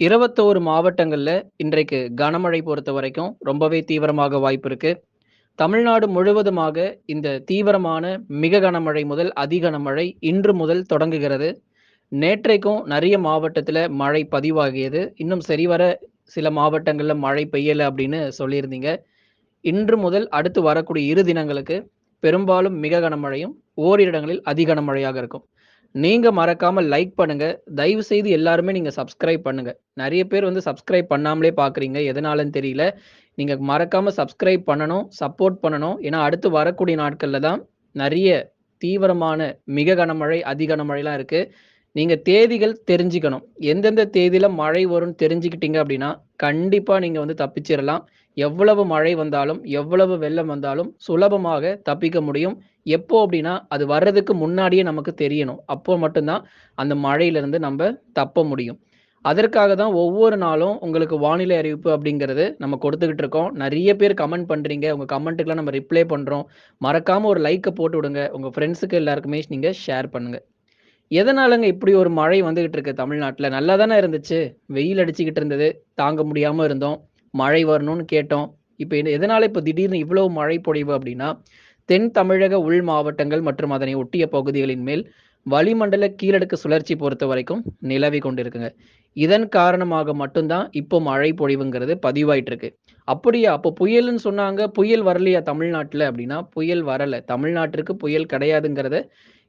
இருபத்தோரு மாவட்டங்களில் இன்றைக்கு கனமழை பொறுத்த வரைக்கும் ரொம்பவே தீவிரமாக வாய்ப்பு இருக்கு. தமிழ்நாடு முழுவதுமாக இந்த தீவிரமான மிக கனமழை முதல் அதி கனமழை இன்று முதல் தொடங்குகிறது. நேற்றைக்கும் நிறைய மாவட்டத்தில் மழை பதிவாகியது. இன்னும் சரிவர சில மாவட்டங்களில் மழை பெய்யல அப்படின்னு சொல்லியிருந்தீங்க. இன்று முதல் அடுத்து வரக்கூடிய இரு தினங்களுக்கு பெரும்பாலும் மிக கனமழையும், ஓரிரு இடங்களில் அதி கனமழையாக இருக்கும். நீங்க மறக்காம லைக் பண்ணுங்க. தயவு செய்து எல்லாருமே நீங்க சப்ஸ்கிரைப் பண்ணுங்க. நிறைய பேர் வந்து சப்ஸ்கிரைப் பண்ணாமலே பார்க்குறீங்க. எதனாலன்னு தெரியல. நீங்க மறக்காம சப்ஸ்கிரைப் பண்ணணும், சப்போர்ட் பண்ணணும். ஏன்னா அடுத்து வரக்கூடிய நாட்கள்ல தான் நிறைய தீவிரமான மிக கனமழை, அதிக கனமழைலாம் இருக்குது நீங்கள் தேதிகள் தெரிஞ்சுக்கணும். எந்தெந்த தேதியில் மழை வரும்னு தெரிஞ்சுக்கிட்டீங்க அப்படின்னா, கண்டிப்பாக நீங்கள் வந்து தப்பிச்சிடலாம் எவ்வளவு மழை வந்தாலும், எவ்வளவு வெள்ளம் வந்தாலும் சுலபமாக தப்பிக்க முடியும். எப்போ அப்படின்னா, அது வர்றதுக்கு முன்னாடியே நமக்கு தெரியணும். அப்போ மட்டும்தான் அந்த மழையிலிருந்து நம்ம தப்ப முடியும். அதற்காக தான் ஒவ்வொரு நாளும் உங்களுக்கு வானிலை அறிவிப்பு அப்படிங்கிறது நம்ம கொடுத்துக்கிட்டு இருக்கோம். நிறைய பேர் கமெண்ட் பண்ணுறீங்க உங்கள் கமெண்ட்டுக்கெலாம் நம்ம ரிப்ளை பண்ணுறோம் மறக்காமல் ஒரு லைக்கை போட்டு விடுங்க. உங்கள் ஃப்ரெண்ட்ஸுக்கு எல்லாருக்குமே நீங்கள் ஷேர் பண்ணுங்கள் எதனாலங்க இப்படி ஒரு மழை வந்துகிட்டு இருக்கு தமிழ்நாட்டில் நல்லா தானே இருந்துச்சு. வெயில் அடிச்சுக்கிட்டு இருந்தது. தாங்க முடியாம இருந்தோம். மழை வரணும்னு கேட்டோம். இப்போ எதனால இப்போ திடீர்னு இவ்வளவு மழை பொழிவு அப்படின்னா, தென் தமிழக உள் மாவட்டங்கள் மற்றும் அதனை ஒட்டிய பகுதிகளின் மேல் வளிமண்டல கீழடுக்கு சுழற்சி பொறுத்த வரைக்கும் நிலவி கொண்டிருக்குங்க. இதன் காரணமாக மட்டும்தான் இப்போ மழை பொழிவுங்கிறது பதிவாயிட்டு இருக்கு. அப்படியா? அப்போ புயல்னு சொன்னாங்க. புயல் வரலையா தமிழ்நாட்டில் அப்படின்னா, புயல் வரல. தமிழ்நாட்டிற்கு புயல் கிடையாதுங்கிறத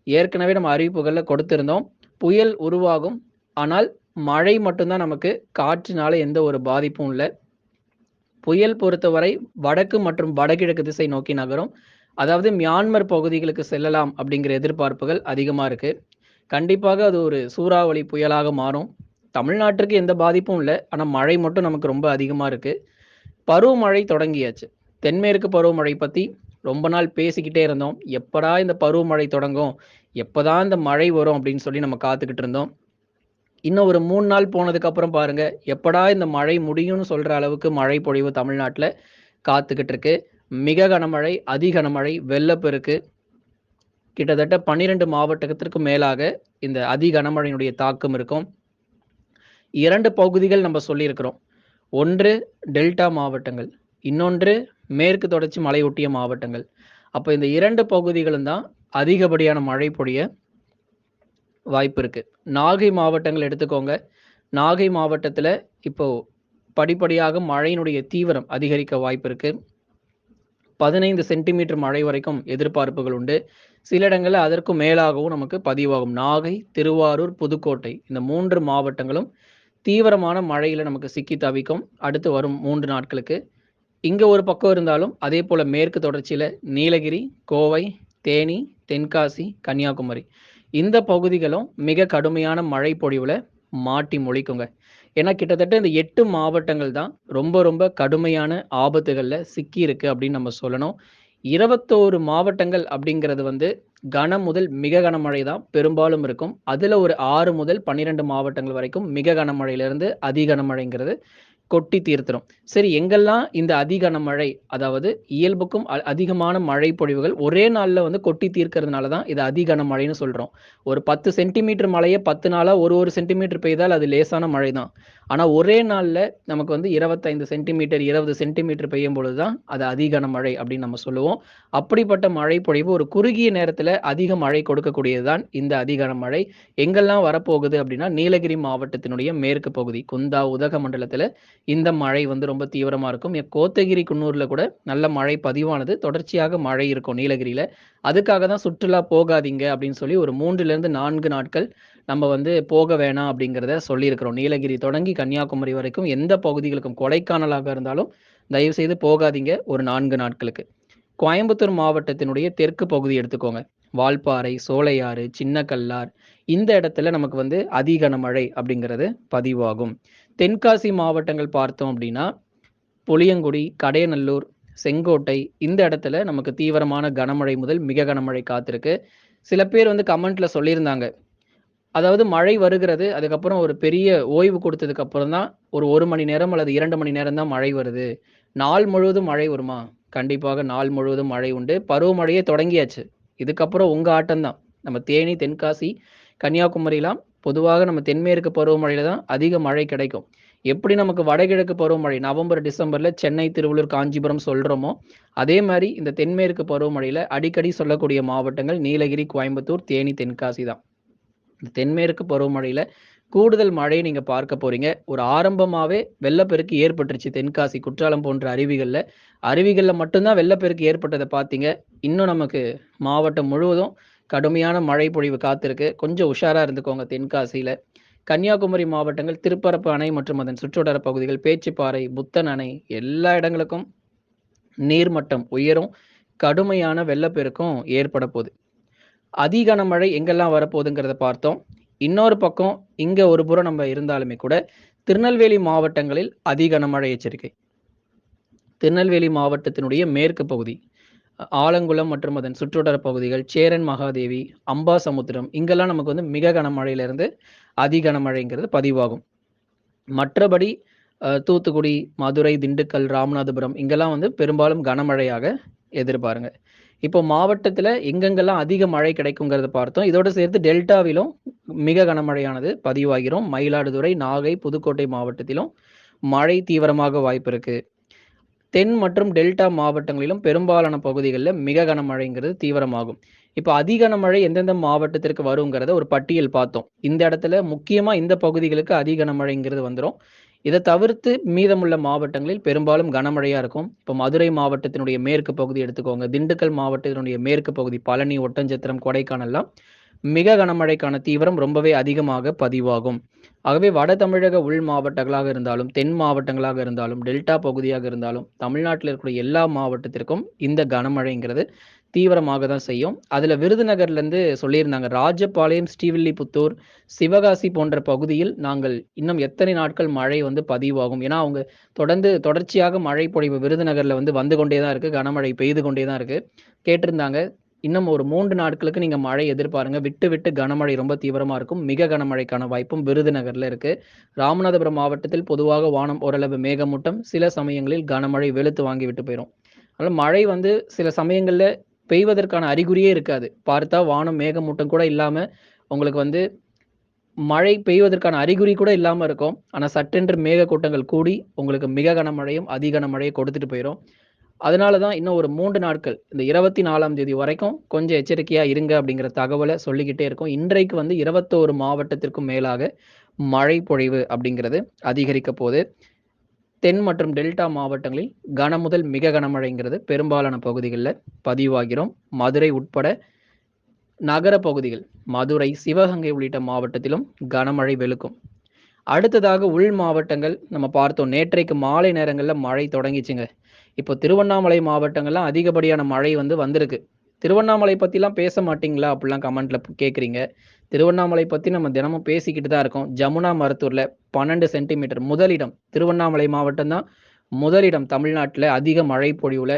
ஏற்கனவே நம்ம அறிவிப்புகளில் கொடுத்திருந்தோம். புயல் உருவாகும். ஆனால் மழை மட்டும்தான் நமக்கு காற்றினால எந்த ஒரு பாதிப்பும் இல்லை புயல் பொறுத்தவரை வடக்கு மற்றும் வடகிழக்கு திசை நோக்கி நகரும். அதாவது மியான்மர் பகுதிகளுக்கு செல்லலாம் அப்படிங்கிற எதிர்பார்ப்புகள் அதிகமாக இருக்கு. கண்டிப்பாக அது ஒரு சூறாவளி புயலாக மாறும். தமிழ்நாட்டிற்கு எந்த பாதிப்பும் இல்லை ஆனால் மழை மட்டும் நமக்கு ரொம்ப அதிகமாக இருக்கு. பருவமழை தொடங்கியாச்சு. தென்மேற்கு பருவமழை பற்றி ரொம்ப நாள் பேசிக்கிட்டே இருந்தோம். எப்படா இந்த பருவமழை தொடங்கும்? எப்போதான் இந்த மழை வரும்? அப்படின்னு சொல்லி நம்ம காத்துக்கிட்டு இருந்தோம். இன்னும் ஒரு மூணு நாள் போனதுக்கு அப்புறம் பாருங்க, எப்படா இந்த மழை முடியும்னு சொல்ற அளவுக்கு மழை பொழிவு தமிழ்நாட்டில் காத்துக்கிட்டு இருக்கு. மிக கனமழை, அதி கனமழை, வெள்ளப்பெருக்கு கிட்டத்தட்ட 12 மாவட்டத்திற்கும் மேலாக இந்த அதி கனமழையினுடைய தாக்கம் இருக்கும். இரண்டு பகுதிகள் நம்ம சொல்லியிருக்கிறோம். ஒன்று டெல்டா மாவட்டங்கள். இன்னொன்று மேற்கு தொடர்ச்சி மலையொட்டிய மாவட்டங்கள். அப்போ இந்த இரண்டு பகுதிகளும் தான் அதிகப்படியான மழை பொழிய வாய்ப்பு இருக்குது நாகை மாவட்டங்கள் எடுத்துக்கோங்க. நாகை மாவட்டத்தில் இப்போ படிப்படியாக மழையினுடைய தீவிரம் அதிகரிக்க வாய்ப்பு இருக்குது பதினைந்து சென்டிமீட்டர் மழை வரைக்கும் எதிர்பார்ப்புகள் உண்டு. சில இடங்களில் அதற்கும் மேலாகவும் நமக்கு பதிவாகும். நாகை, திருவாரூர், புதுக்கோட்டை இந்த மூன்று மாவட்டங்களும் தீவிரமான மழையில் நமக்கு சிக்கி தவிக்கும். அடுத்து வரும் மூன்று நாட்களுக்கு. இங்கே ஒரு பக்கம் இருந்தாலும், அதே போல் மேற்கு தொடர்ச்சியில் நீலகிரி, கோவை, தேனி, தென்காசி, கன்னியாகுமரி இந்த பகுதிகளும் மிக கடுமையான மழை பொழிவில் மாட்டி முழிக்குங்க. ஏன்னா கிட்டத்தட்ட இந்த எட்டு மாவட்டங்கள் தான் ரொம்ப ரொம்ப கடுமையான ஆபத்துகளில் சிக்கியிருக்கு அப்படின்னு நம்ம சொல்லணும். 21 மாவட்டங்கள் அப்படிங்கிறது வந்து கனம் முதல் மிக கனமழை தான் பெரும்பாலும் இருக்கும். அதில் ஒரு ஆறு முதல் 12 மாவட்டங்கள் வரைக்கும் மிக கனமழையிலிருந்து அதி கனமழைங்கிறது கொட்டி தீர்த்துரும். சரி எங்கெல்லாம் இந்த அதிகன மழை அதாவது இயல்புக்கும் அ அதிகமான மழை பொழிவுகள் ஒரே நாளில் வந்து கொட்டி தீர்க்கிறதுனால தான் இது அதிகன மழைன்னு சொல்கிறோம் ஒரு 10 சென்டிமீட்டர் மழையை பத்து நாளாக ஒரு ஒரு சென்டிமீட்டர் பெய்தால் அது லேசான மழை தான். ஆனால் ஒரே நாளில் நமக்கு வந்து 25 சென்டிமீட்டர், 20 சென்டிமீட்டர் பெய்யும் பொழுது தான் அது அதி மழை அப்படின்னு நம்ம சொல்லுவோம். அப்படிப்பட்ட மழை பொழிவு ஒரு குறுகிய நேரத்தில் அதிக மழை கொடுக்கக்கூடியது தான் இந்த அதி மழை எங்கெல்லாம் வரப்போகுது அப்படின்னா, நீலகிரி மாவட்டத்தினுடைய மேற்கு பகுதி குந்தா, உதக மண்டலத்தில் இந்த மழை வந்து ரொம்ப தீவிரமாக இருக்கும். கோத்தகிரி, குன்னூரில் கூட நல்ல மழை பதிவானது. தொடர்ச்சியாக மழை இருக்கும் நீலகிரியில் அதுக்காக தான் சுற்றுலா போகாதீங்க அப்படின்னு சொல்லி ஒரு 3லிருந்து 4 நாட்கள் நம்ம வந்து போக வேணாம் அப்படிங்கிறத சொல்லியிருக்கிறோம். நீலகிரி தொடங்கி கன்னியாகுமரி வரைக்கும் எந்த பகுதிகளுக்கும் கொடைக்கானலாக இருந்தாலும் தயவு செய்து போகாதீங்க ஒரு நான்கு நாட்களுக்கு. கோயம்புத்தூர் மாவட்டத்தினுடைய தெற்கு பகுதி எடுத்துக்கோங்க. வால்பாறை, சோலையாறு, சின்னக்கல்லார் இந்த இடத்துல நமக்கு வந்து அதிகன மழை அப்படிங்கிறது பதிவாகும். தென்காசி மாவட்டங்கள் பார்த்தோம் அப்படின்னா, புளியங்குடி, கடையநல்லூர், செங்கோட்டை இந்த இடத்துல நமக்கு தீவிரமான கனமழை முதல் மிக கனமழை காத்திருக்கு. சில பேர் வந்து கமெண்ட்ல சொல்லியிருந்தாங்க. அதாவது மழை வருகிறது. அதுக்கப்புறம் ஒரு பெரிய ஓய்வு கொடுத்ததுக்கு அப்புறம் தான் ஒரு ஒரு மணி நேரம் அல்லது இரண்டு மணி நேரம் தான் மழை வருது. நாள் முழுவதும் மழை வருமா? கண்டிப்பாக நாள் முழுவதும் மழை உண்டு. பருவமழையே தொடங்கியாச்சு. இதுக்கப்புறம் உங்க ஆட்டம்தான் நம்ம தேனி, தென்காசி, கன்னியாகுமரிலாம் பொதுவாக நம்ம தென்மேற்கு பருவமழையில தான் அதிக மழை கிடைக்கும். எப்படி நமக்கு வடகிழக்கு பருவமழை நவம்பர், டிசம்பர்ல சென்னை, திருவள்ளூர், காஞ்சிபுரம் சொல்றோமோ, அதே மாதிரி இந்த தென்மேற்கு பருவமழையில அடிக்கடி சொல்லக்கூடிய மாவட்டங்கள் நீலகிரி, கோயம்புத்தூர், தேனி, தென்காசி தான். இந்த தென்மேற்கு பருவமழையில கூடுதல் மழையை நீங்க பார்க்க போறீங்க. ஒரு ஆரம்பமாவே வெள்ளப்பெருக்கு ஏற்பட்டுருச்சு தென்காசி, குற்றாலம் போன்ற அருவிகள்ல. அருவிகள்ல மட்டும்தான் வெள்ளப்பெருக்கு ஏற்பட்டதை பார்த்தீங்க. இன்னும் நமக்கு மாவட்டம் முழுவதும் கடுமையான மழை பொழிவு காத்திருக்கு. கொஞ்சம் உஷாரா இருந்துக்கோங்க தென்காசியில. கன்னியாகுமரி மாவட்டங்கள் திருப்பரப்பு அணை மற்றும் அதன் சுற்றுவட்டார பகுதிகள், பேச்சுப்பாறை புத்தன் அணை எல்லா இடங்களுக்கும் நீர்மட்டம் உயரும். கடுமையான வெள்ளப்பெருக்கும் ஏற்பட போகுது அதி கனமழை எங்கெல்லாம் வரப்போகுதுங்கிறத பார்த்தோம். இன்னொரு பக்கம் இங்க ஒரு புறம் நம்ம இருந்தாலுமே கூட, திருநெல்வேலி மாவட்டங்களில் அதி கனமழை எச்சரிக்கை. திருநெல்வேலி மாவட்டத்தினுடைய மேற்கு பகுதி, ஆலங்குளம் மற்றும் அதன் சுற்றுவட்டார பகுதிகள், சேரன் மகாதேவி, அம்பா சமுத்திரம் இங்கெல்லாம் நமக்கு வந்து மிக கனமழையிலிருந்து அதி கனமழைங்கிறது பதிவாகும். மற்றபடி தூத்துக்குடி, மதுரை, திண்டுக்கல், ராமநாதபுரம் இங்கெல்லாம் வந்து பெரும்பாலும் கனமழையாக எதிர்பாருங்க. இப்போ மாவட்டத்தில் எங்கெங்கெல்லாம் அதிக மழை கிடைக்குங்கிறத பார்த்தோம். இதோட சேர்த்து டெல்டாவிலும் மிக கனமழையானது பதிவாகிறோம் மயிலாடுதுறை, நாகை, புதுக்கோட்டை மாவட்டத்திலும் மழை தீவிரமாக வாய்ப்பு இருக்குது தென் மற்றும் டெல்டா மாவட்டங்களிலும் பெரும்பாலான பகுதிகளில் மிக கனமழைங்கிறது தீவிரமாகும். இப்போ அதி கனமழை எந்தெந்த மாவட்டத்திற்கு வருங்கிறத ஒரு பட்டியல் பார்த்தோம். இந்த இடத்துல முக்கியமாக இந்த பகுதிகளுக்கு அதி கனமழைங்கிறது வந்துடும் இதை தவிர்த்து மீதமுள்ள மாவட்டங்களில் பெரும்பாலும் கனமழையாக இருக்கும். இப்போ மதுரை மாவட்டத்தினுடைய மேற்கு பகுதி எடுத்துக்கோங்க. திண்டுக்கல் மாவட்டத்தினுடைய மேற்கு பகுதி பழனி, ஒட்டஞ்சத்திரம், கொடைக்கானல்லாம் மிக கனமழைக்கான தீவிரம் ரொம்பவே அதிகமாக பதிவாகும். ஆகவே வட தமிழக உள் மாவட்டங்களாக இருந்தாலும், தென் மாவட்டங்களாக இருந்தாலும், டெல்டா பகுதியாக இருந்தாலும், தமிழ்நாட்டில் இருக்கக்கூடிய எல்லா மாவட்டத்திற்கும் இந்த கனமழைங்கிறது தீவிரமாக தான் செய்யும். அதில் விருதுநகர்லேருந்து சொல்லியிருந்தாங்க. ராஜபாளையம், ஸ்ரீவில்லிபுத்தூர், சிவகாசி போன்ற பகுதியில் நாங்கள் இன்னும் எத்தனை நாட்கள் மழை வந்து பதிவாகும். ஏன்னா, அவங்க தொடர்ந்து தொடர்ச்சியாக மழை பொழிவு விருதுநகரில் வந்து வந்து கொண்டே தான் இருக்குது கனமழை பெய்து கொண்டே தான் இருக்குது கேட்டிருந்தாங்க. இன்னும் ஒரு மூன்று நாட்களுக்கு நீங்க மழை எதிர்பாருங்க. விட்டு விட்டு கனமழை ரொம்ப தீவிரமா இருக்கும். மிக கனமழைக்கான வாய்ப்பும் விருதுநகர்ல இருக்கு. ராமநாதபுரம் மாவட்டத்தில் பொதுவாக வானம் ஓரளவு மேகமூட்டம், சில சமயங்களில் கனமழை வெளுத்து வாங்கி விட்டு போயிரும். அதனால மழை வந்து சில சமயங்கள்ல பெய்வதற்கான அறிகுறியே இருக்காது. பார்த்தா வானம் மேகமூட்டம் கூட இல்லாம, உங்களுக்கு வந்து மழை பெய்வதற்கான அறிகுறி கூட இல்லாம இருக்கும். ஆனா சட்டென்று மேகக்கூட்டங்கள் கூடி, உங்களுக்கு மிக கனமழையும், அதிக கனமழையை கொடுத்துட்டு போயிடும் அதனால தான் இன்னும் ஒரு மூன்று நாட்கள், இந்த 24ஆம் தேதி வரைக்கும் கொஞ்சம் எச்சரிக்கையாக இருங்க அப்படிங்கிற தகவலை சொல்லிக்கிட்டே இருக்கோம். இன்றைக்கு வந்து 21 மாவட்டத்திற்கும் மேலாக மழை பொழிவு அப்படிங்கிறது அதிகரிக்க போது. தென் மற்றும் டெல்டா மாவட்டங்களில் கன முதல் மிக கனமழைங்கிறது பெரும்பாலான பகுதிகளில் பதிவாகிறோம் மதுரை உட்பட நகர பகுதிகள், மதுரை, சிவகங்கை உள்ளிட்ட மாவட்டத்திலும் கனமழை வெளுக்கும். அடுத்ததாக உள் மாவட்டங்கள் நம்ம பார்த்தோம். நேற்றைக்கு மாலை நேரங்களில் மழை தொடங்கிச்சுங்க. இப்போ திருவண்ணாமலை மாவட்டங்கள்லாம் அதிகப்படியான மழை வந்து வந்திருக்கு. திருவண்ணாமலை பற்றிலாம் பேச மாட்டீங்களா? அப்படிலாம் கமெண்ட்ல கேட்குறீங்க. திருவண்ணாமலை பற்றி நம்ம தினமும் பேசிக்கிட்டு தான் இருக்கோம். ஜமுனா மருத்தூரில் பன்னெண்டு சென்டிமீட்டர் முதலிடம். திருவண்ணாமலை மாவட்டம் தான் முதலிடம் தமிழ்நாட்டில் அதிக மழை பொழிவில்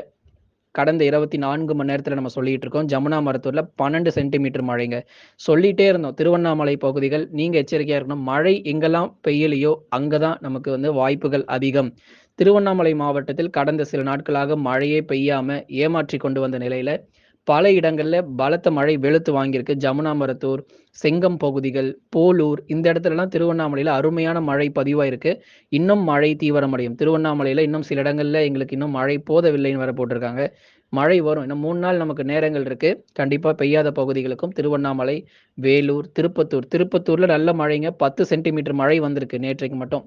கடந்த 24 மணி நேரத்தில் நம்ம சொல்லிட்டு இருக்கோம். ஜமுனா மருத்தூரில் பன்னெண்டு சென்டிமீட்டர் மழைங்க. சொல்லிட்டே இருந்தோம். திருவண்ணாமலை பகுதிகள் நீங்கள் எச்சரிக்கையாக இருக்கணும். மழை எங்கெல்லாம் பெய்யலையோ, அங்கே தான் நமக்கு வந்து வாய்ப்புகள் அதிகம். திருவண்ணாமலை மாவட்டத்தில் கடந்த சில நாட்களாக மழையே பெய்யாம ஏமாற்றி கொண்டு வந்த நிலையில, பல இடங்கள்ல பலத்த மழை வெளுத்து வாங்கியிருக்கு. ஜமுனாமரத்தூர் செங்கம் பகுதிகள், போலூர் இந்த இடத்துலலாம் திருவண்ணாமலையில அருமையான மழை பதிவாயிருக்கு. இன்னும் மழை தீவிரமடையும். திருவண்ணாமலையில இன்னும் சில இடங்கள்ல எங்களுக்கு இன்னும் மழை போதவில்லைன்னு வர போட்டிருக்காங்க. மழை வரும். இன்னும் மூணு நாள் நமக்கு நேரங்கள் இருக்கு. கண்டிப்பா பெய்யாத பகுதிகளுக்கும் திருவண்ணாமலை, வேலூர், திருப்பத்தூர் திருப்பத்தூர்ல நல்ல மழைங்க. 10 சென்டிமீட்டர் மழை வந்திருக்கு நேற்றைக்கு மட்டும்.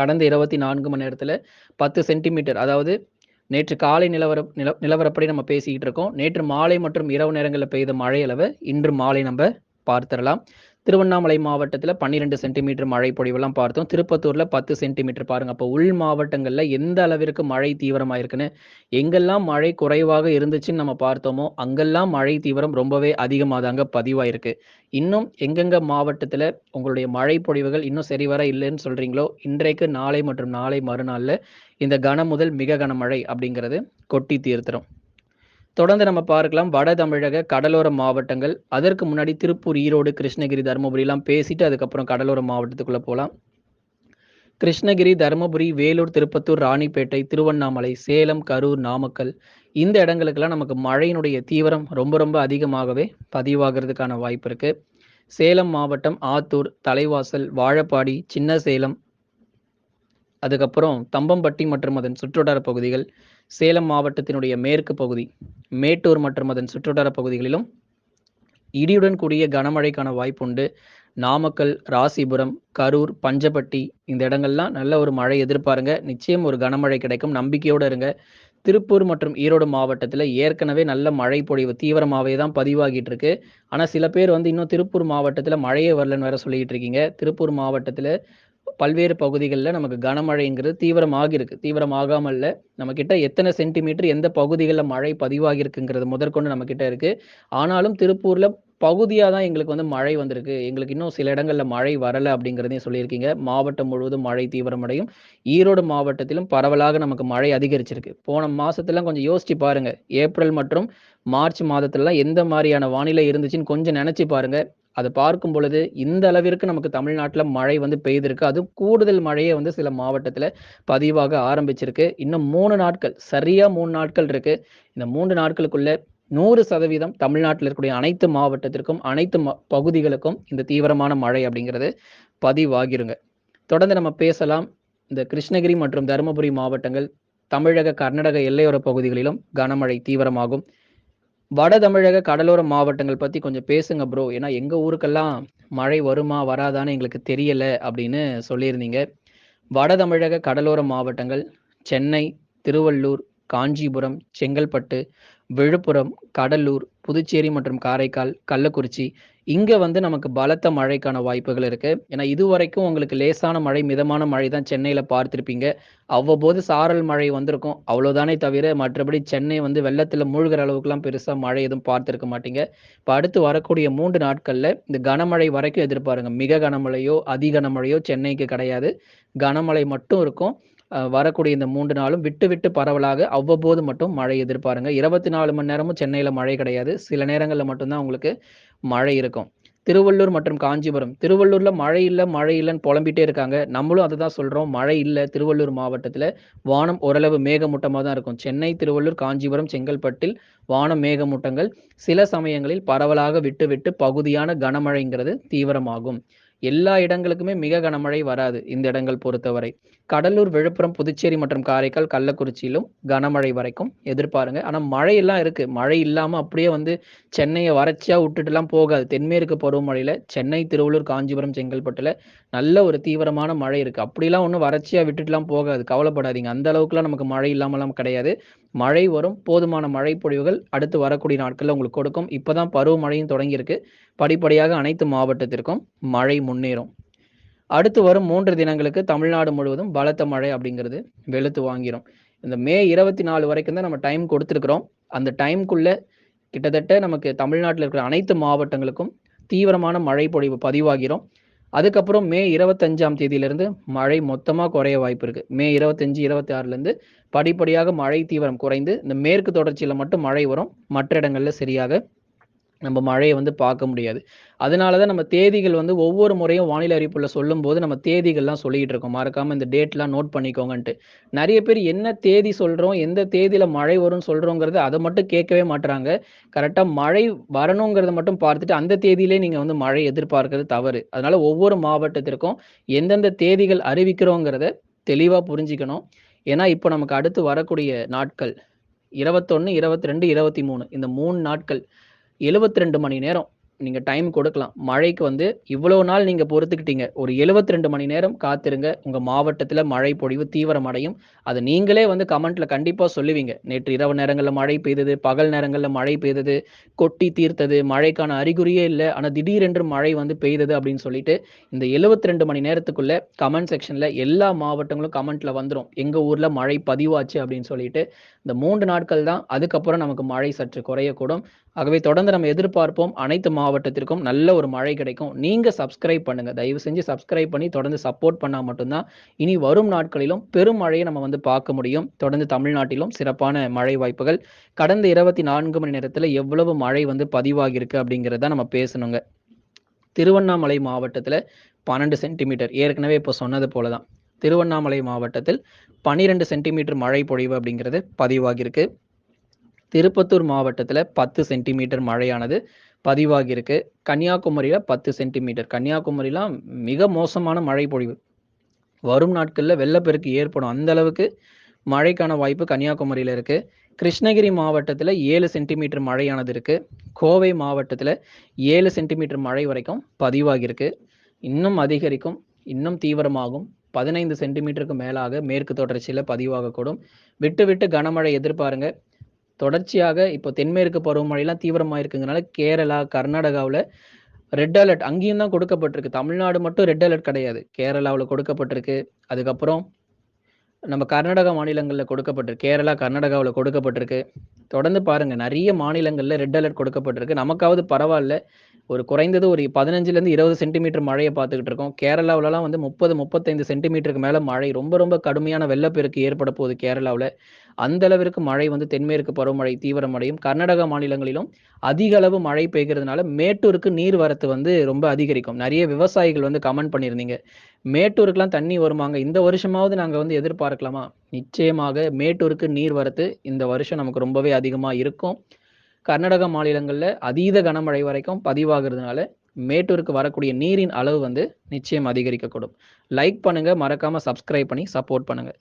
கடந்த 24 மணி நேரத்தில் பத்து சென்டிமீட்டர் அதாவது நேற்று காலை நிலவர நில நிலவரப்படி நம்ம பேசிக்கிட்டு இருக்கோம். நேற்று மாலை மற்றும் இரவு நேரங்களில் பெய்த மழை அளவு இன்று மாலை நம்ம பார்த்திறலாம். திருவண்ணாமலை மாவட்டத்தில் பன்னிரெண்டு சென்டிமீட்டர் மழை பொழிவெல்லாம் பார்த்தோம். திருப்பத்தூரில் பத்து சென்டிமீட்டர் பாருங்க. அப்போ உள் மாவட்டங்களில் எந்த அளவிற்கு மழை தீவிரமாக இருக்குன்னு எங்கெல்லாம் மழை குறைவாக இருந்துச்சுன்னு நம்ம பார்த்தோமோ, அங்கெல்லாம் மழை தீவிரம் ரொம்பவே அதிகமாக தாங்க பதிவாயிருக்கு. இன்னும் எங்கெங்க மாவட்டத்தில் உங்களுடைய மழை பொழிவுகள் இன்னும் சரிவர இல்லைன்னு சொல்றீங்களோ, இன்றைக்கு, நாளை மற்றும் நாளை மறுநாளில் இந்த கன முதல் மிக கனமழை அப்படிங்கிறது கொட்டி தீர்த்திரும் தொடர்ந்து நம்ம பார்க்கலாம். வட தமிழக கடலோர மாவட்டங்கள். அதற்கு முன்னாடி திருப்பூர், ஈரோடு, கிருஷ்ணகிரி, தருமபுரிலாம் பேசிட்டு அதுக்கப்புறம் கடலோர மாவட்டத்துக்குள்ள போகலாம் கிருஷ்ணகிரி, தருமபுரி, வேலூர், திருப்பத்தூர், ராணிப்பேட்டை, திருவண்ணாமலை, சேலம், கரூர், நாமக்கல் இந்த இடங்களுக்கெல்லாம் நமக்கு மழையினுடைய தீவிரம் ரொம்ப ரொம்ப அதிகமாகவே பதிவாகிறதுக்கான வாய்ப்பு இருக்கு. சேலம் மாவட்டம் ஆத்தூர் தலைவாசல் வாழப்பாடி சின்ன சேலம் அதுக்கப்புறம் தம்பம்பட்டி மற்றும் அதன் சுற்றுவட்டார பகுதிகள் சேலம் மாவட்டத்தினுடைய மேற்கு பகுதி மேட்டூர் மற்றும் அதன் சுற்றுவட்டார பகுதிகளிலும் இடியுடன் கூடிய கனமழைக்கான வாய்ப்புண்டு. நாமக்கல் ராசிபுரம் கரூர் பஞ்சப்பட்டி இந்த இடங்கள்லாம் நல்ல ஒரு மழை எதிர்பாருங்க. நிச்சயம் ஒரு கனமழை கிடைக்கும். நம்பிக்கையோடு இருங்க. திருப்பூர் மற்றும் ஈரோடு மாவட்டத்தில் ஏற்கனவே நல்ல மழை பொழிவு தீவிரமாகவே தான் பதிவாகிட்டு இருக்கு. ஆனால் சில பேர் வந்து இன்னும் திருப்பூர் மாவட்டத்தில் மழையே வரலன்னு வேற சொல்லிட்டு இருக்கீங்க. திருப்பூர் மாவட்டத்தில் பல்வேறு பகுதிகளில் நமக்கு கனமழைங்கிறது தீவிரமாகிருக்கு தீவிரமாகாமல் இல்லை எத்தனை சென்டிமீட்டர் எந்த பகுதிகளில் மழை பதிவாகிருக்குங்கிறது முதற்கொண்டு நம்மக்கிட்ட இருக்குது ஆனாலும் திருப்பூரில் பகுதியாக தான் எங்களுக்கு வந்து மழை வந்திருக்கு. எங்களுக்கு இன்னும் சில இடங்களில் மழை வரலை அப்படிங்கிறதையும் சொல்லியிருக்கீங்க. மாவட்டம் முழுவதும் மழை தீவிரமடையும். ஈரோடு மாவட்டத்திலும் பரவலாக நமக்கு மழை அதிகரிச்சிருக்கு. போன மாதத்துலாம் கொஞ்சம் யோசிச்சு பாருங்கள் ஏப்ரல் மற்றும் மார்ச் மாதத்துலலாம் எந்த மாதிரியான வானிலை இருந்துச்சுன்னு கொஞ்சம் நினச்சி பாருங்கள் அதை பார்க்கும் பொழுது இந்த அளவிற்கு நமக்கு தமிழ்நாட்டில் மழை வந்து பெய்திருக்கு. அதுவும் கூடுதல் மழையே வந்து சில மாவட்டத்தில் பதிவாக ஆரம்பிச்சிருக்கு. இன்னும் மூணு நாட்கள் சரியாக மூணு நாட்கள் இருக்கு. இந்த மூன்று நாட்களுக்குள்ள நூறு சதவீதம் தமிழ்நாட்டில் இருக்கக்கூடிய அனைத்து மாவட்டத்திற்கும் அனைத்து பகுதிகளுக்கும் இந்த தீவிரமான மழை அப்படிங்கிறது பதிவாகிருங்க. தொடர்ந்து நம்ம பேசலாம். இந்த கிருஷ்ணகிரி மற்றும் தருமபுரி மாவட்டங்கள் தமிழக கர்நாடக எல்லையோர பகுதிகளிலும் கனமழை தீவிரமாகும். வட தமிழக கடலோர மாவட்டங்கள் பத்தி கொஞ்சம் பேசுங்க ப்ரோ ஏன்னா எங்க ஊருக்கெல்லாம் மழை வருமா வராதான்னு எங்களுக்கு தெரியல அப்படின்னு சொல்லியிருந்தீங்க. வட தமிழக கடலோர மாவட்டங்கள் சென்னை திருவள்ளூர் காஞ்சிபுரம் செங்கல்பட்டு விழுப்புரம் கடலூர் புதுச்சேரி மற்றும் காரைக்கால் கள்ளக்குறிச்சி இங்க வந்து நமக்கு பலத்த மழைக்கான வாய்ப்புகள் இருக்கு. ஏன்னா இதுவரைக்கும் உங்களுக்கு லேசான மழை மிதமான மழை தான் சென்னையில பார்த்திருப்பீங்க. அவ்வப்போது சாரல் மழை வந்திருக்கும். அவ்வளவுதானே தவிர மற்றபடி சென்னை வந்து வெள்ளத்துல மூழ்கிற அளவுக்குலாம் பெருசா மழை எதுவும் பார்த்திருக்க மாட்டீங்க. இப்ப அடுத்து வரக்கூடிய மூன்று நாட்கள்ல இந்த கனமழை வரைக்கும் எதிர்பாருங்க. மிக கனமழையோ அதி கனமழையோ சென்னைக்கு கிடையாது. கனமழை மட்டும் இருக்கும். வரக்கூடிய இந்த மூன்று நாளும் விட்டு விட்டு பரவலாக அவ்வப்போது மட்டும் மழை எதிர்பாருங்க. இருபத்தி நாலு மணி நேரமும் சென்னையில மழை கிடையாது. சில நேரங்களில் மட்டும்தான் உங்களுக்கு மழை இருக்கும். திருவள்ளூர் மற்றும் காஞ்சிபுரம். திருவள்ளூர்ல மழை இல்லை மழை இல்லைன்னு புலம்பிட்டே இருக்காங்க. நம்மளும் அதை தான் சொல்றோம். மழை இல்லை திருவள்ளூர் மாவட்டத்துல வானம் ஓரளவு மேகமூட்டமாக தான் இருக்கும். சென்னை திருவள்ளூர் காஞ்சிபுரம் செங்கல்பட்டில் வானம் மேகமூட்டங்கள் சில சமயங்களில் பரவலாக விட்டு விட்டு பகுதியான கனமழைங்கிறது தீவிரமாகும். எல்லா இடங்களுக்குமே மிக கனமழை வராது இந்த இடங்கள் பொறுத்தவரை. கடலூர் விழுப்புரம் புதுச்சேரி மற்றும் காரைக்கால் கள்ளக்குறிச்சியிலும் கனமழை வரைக்கும் எதிர்பாருங்க. ஆனா மழை எல்லாம் இருக்கு. மழை இல்லாம அப்படியே வந்து சென்னையை வறட்சியா விட்டுட்டுலாம் போகாது. தென்மேற்கு பருவமழையில சென்னை திருவள்ளூர் காஞ்சிபுரம் செங்கல்பட்டுல நல்ல ஒரு தீவிரமான மழை இருக்கு. அப்படிலாம் ஒன்றும் வறட்சியா விட்டுட்டுலாம் போகாது. கவலைப்படாதீங்க. அந்த அளவுக்குலாம் நமக்கு மழை இல்லாமலாம் கிடையாது. மழை வரும். போதுமான மழை பொழிவுகள் அடுத்து வரக்கூடிய நாட்கள்ல உங்களுக்கு கொடுக்கும். இப்பதான் பருவமழையும் தொடங்கியிருக்கு. படிப்படியாக அனைத்து மாவட்டத்திற்கும் மழை முன்னேறும். அடுத்து வரும் மூன்று தினங்களுக்கு தமிழ்நாடு முழுவதும் பலத்த மழை அப்படிங்கிறது வெளுத்து வாங்கிரும். இந்த மே இருபத்தி நாலு வரைக்கும் தான் நம்ம டைம் கொடுத்துருக்குறோம். அந்த டைம்குள்ள கிட்டத்தட்ட நமக்கு தமிழ்நாட்டில் இருக்கிற அனைத்து மாவட்டங்களுக்கும் தீவிரமான மழை பொழிவு பதிவாகிறோம் அதுக்கப்புறம் மே இருபத்தஞ்சாம் தேதியிலிருந்து மழை மொத்தமாக குறைய வாய்ப்பு இருக்கு. மே இருபத்தஞ்சு இருபத்தி ஆறுலேருந்து படிப்படியாக மழை தீவிரம் குறைந்து இந்த மேற்கு தொடர்ச்சியில் மட்டும் மழை வரும். மற்ற இடங்களில் சரியாக நம்ம மழையை வந்து பார்க்க முடியாது. அதனால தான் நம்ம தேதிகள் வந்து ஒவ்வொரு முறையும் வானிலை அறிவிப்புல சொல்லும்போது நம்ம தேதிகள்லாம் சொல்லிட்டு இருக்கோம். மறக்காம இந்த டேட்லாம் நோட் பண்ணிக்கோங்கன்ட்டு. நிறைய பேர் என்ன தேதி சொல்றோம் எந்த தேதியில மழை வரும்னு சொல்றோங்கிறது அதை மட்டும் கேட்கவே மாட்டுறாங்க கரெக்டா மழை வரணுங்கிறத மட்டும் பார்த்துட்டு அந்த தேதியிலே நீங்க வந்து மழை எதிர்பார்க்கறது தவறு. அதனால ஒவ்வொரு மாவட்டத்திற்கும் எந்தெந்த தேதிகள் அறிவிக்கிறோங்கிறத தெளிவா புரிஞ்சுக்கணும். ஏன்னா இப்போ நமக்கு அடுத்து வரக்கூடிய நாட்கள் இருபத்தொன்னு இருபத்தி ரெண்டு இருபத்தி மூணு இந்த மூணு நாட்கள் எழுபத்தி ரெண்டு மணி நேரம். நீங்கள் டைம் கொடுக்கலாம். மழைக்கு வந்து இவ்வளோ நாள் நீங்கள் பொறுத்துக்கிட்டீங்க. ஒரு எழுபத்தி ரெண்டு மணி நேரம் காத்திருங்க. உங்கள் மாவட்டத்தில் மழை பொழிவு தீவிரமடையும் அது நீங்களே வந்து கமெண்ட்ல கண்டிப்பாக சொல்லுவீங்க. நேற்று இரவு நேரங்களில் மழை பெய்தது பகல் நேரங்களில் மழை பெய்தது கொட்டி தீர்த்தது மழைக்கான அறிகுறியே இல்லை. ஆனால் திடீரென்று மழை வந்து பெய்தது அப்படின்னு சொல்லிட்டு இந்த எழுபத்தி ரெண்டு மணி நேரத்துக்குள்ள கமெண்ட் செக்ஷனில் எல்லா மாவட்டங்களும் கமெண்ட்ல வந்துடும் எங்கள் ஊரில் மழை பதிவாச்சு அப்படின்னு சொல்லிட்டு இந்த மூன்று நாட்கள் தான். அதுக்கப்புறம் நமக்கு மழை சற்று குறையக்கூடும். ஆகவே தொடர்ந்து நம்ம எதிர்பார்ப்போம். அனைத்து மாவட்டத்திற்கும் நல்ல ஒரு மழை கிடைக்கும். நீங்கள் சப்ஸ்கிரைப் பண்ணுங்கள் தயவு செஞ்சு சப்ஸ்கிரைப் பண்ணி தொடர்ந்து சப்போர்ட் பண்ணால் மட்டும்தான் இனி வரும் நாட்களிலும் பெரும் மழையை நம்ம வந்து பார்க்க முடியும். தொடர்ந்து தமிழ்நாட்டிலும் சிறப்பான மழை வாய்ப்புகள். கடந்த இருபத்தி நான்கு மணி நேரத்தில் எவ்வளவு மழை வந்து பதிவாகியிருக்கு அப்படிங்கிறத நம்ம பேசணுங்க. திருவண்ணாமலை மாவட்டத்தில் பன்னெண்டு சென்டிமீட்டர். ஏற்கனவே இப்போ சொன்னது போலதான். திருவண்ணாமலை மாவட்டத்தில் பன்னிரெண்டு சென்டிமீட்டர் மழை பொழிவு அப்படிங்கிறது பதிவாகியிருக்கு. திருப்பத்தூர் மாவட்டத்தில் பத்து சென்டிமீட்டர் மழையானது. பதிவாகியிருக்கு. கன்னியாகுமரியில் பத்து சென்டிமீட்டர். கன்னியாகுமரிலாம் மிக மோசமான மழை பொழிவு. வரும் நாட்களில் வெள்ளப்பெருக்கு ஏற்படும். அந்த அளவுக்கு மழைக்கான வாய்ப்பு கன்னியாகுமரியில் இருக்குது கிருஷ்ணகிரி மாவட்டத்தில் ஏழு சென்டிமீட்டர் மழையானது இருக்குது கோவை மாவட்டத்தில் ஏழு சென்டிமீட்டர் மழை வரைக்கும் பதிவாகியிருக்கு. இன்னும் அதிகரிக்கும். இன்னும் தீவிரமாகும். 15 சென்டிமீட்டருக்கு மேலாக மேற்கு தொடர்ச்சியில் பதிவாகக்கூடும். விட்டு விட்டு கனமழை எதிர்பாருங்க. தொடர்ச்சியாக இப்போ தென்மேற்கு பருவமழைலாம் தீவிரமாக இருக்குங்கிறனால கேரளா, கர்நாடகாவில் ரெட் அலர்ட் அங்கேயும் தான் கொடுக்கப்பட்டிருக்கு. தமிழ்நாடு மட்டும் ரெட் அலர்ட் கிடையாது. கேரளாவில் கொடுக்கப்பட்டிருக்கு. அதுக்கப்புறம் நம்ம கர்நாடகா மாநிலங்களில் கொடுக்கப்பட்டிருக்கு. கேரளா, கர்நாடகாவில் கொடுக்கப்பட்டிருக்கு. தொடர்ந்து பாருங்க. நிறைய மாநிலங்களில் ரெட் அலர்ட் கொடுக்கப்பட்டிருக்கு. நமக்காவது பரவாயில்ல ஒரு குறைந்தது ஒரு 15லேருந்து 20 சென்டிமீட்டர் மழையை பார்த்துக்கிட்டு இருக்கோம். கேரளாவுலலாம் வந்து 30, 35 சென்டிமீட்டருக்கு மேலே மழை. ரொம்ப ரொம்ப கடுமையான வெள்ளப்பெருக்கு ஏற்பட போகுது கேரளாவில் அந்த அளவிற்கு மழை வந்து தென்மேற்கு பருவமழை தீவிரமடையும். கர்நாடகா மாநிலங்களிலும் அதிக அளவு மழை பெய்கிறதுனால மேட்டூருக்கு நீர்வரத்து வந்து ரொம்ப அதிகரிக்கும். நிறைய விவசாயிகள் வந்து கமெண்ட் பண்ணியிருந்தீங்க. மேட்டூருக்குலாம் தண்ணி வருமாங்க? இந்த வருஷமாவது நாங்கள் வந்து எதிர்பார்க்கலாமா? நிச்சயமாக மேட்டூருக்கு நீர்வரத்து இந்த வருஷம் நமக்கு ரொம்பவே அதிகமாக இருக்கும். கர்நாடக மாநிலங்களில் அதீத கனமழை வரைக்கும் பதிவாகிறதுனால மேட்டூருக்கு வரக்கூடிய நீரின் அளவு வந்து நிச்சயம் அதிகரிக்கக்கூடும். லைக் பண்ணுங்க. மறக்காம சப்ஸ்கிரைப் பண்ணி சப்போர்ட் பண்ணுங்க.